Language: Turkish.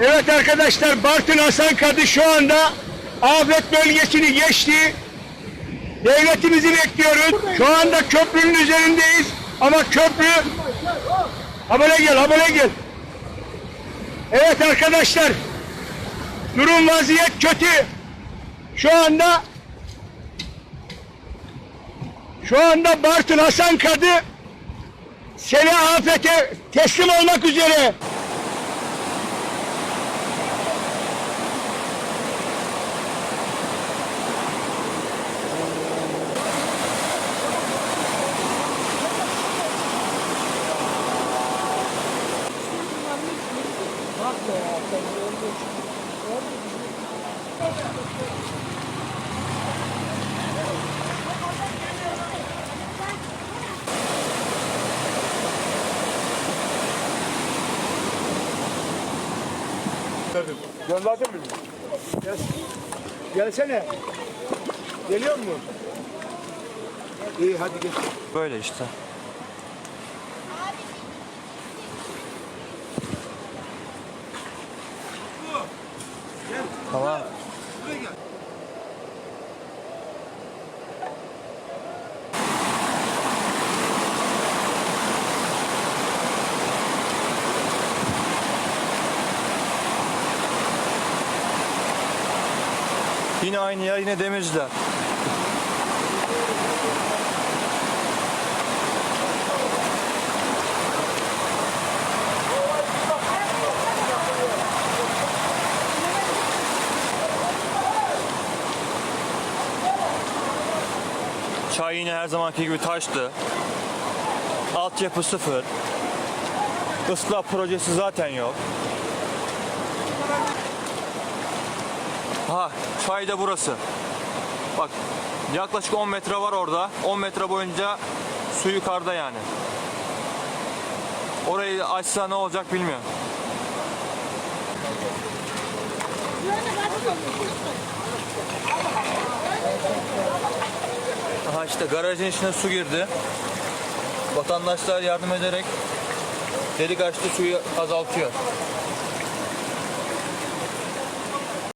Evet arkadaşlar Bartın Hasan Kadı şu anda afet bölgesini geçti. Devletimizi bekliyoruz. Şu anda köprünün üzerindeyiz. Ama köprü... Habere gel, habere gel. Evet arkadaşlar. Durum vaziyet kötü. Şu anda şu anda Bartın Hasan Kadı seni afete teslim olmak üzere. Gönderdin mi? Gel. Gelsene. Geliyor mu? İyi hadi gel. Böyle işte. Ama Yine aynı yer, yine demirciler. Çay yine her zamanki gibi taştı. Altyapı sıfır. Islah projesi zaten yok. Ha, çay da burası. Bak, yaklaşık 10 metre var orada. 10 metre boyunca su yukarıda yani. Orayı açsa ne olacak bilmiyorum. İşte garajın içine su girdi. Vatandaşlar yardım ederek delik açtı suyu azaltıyor.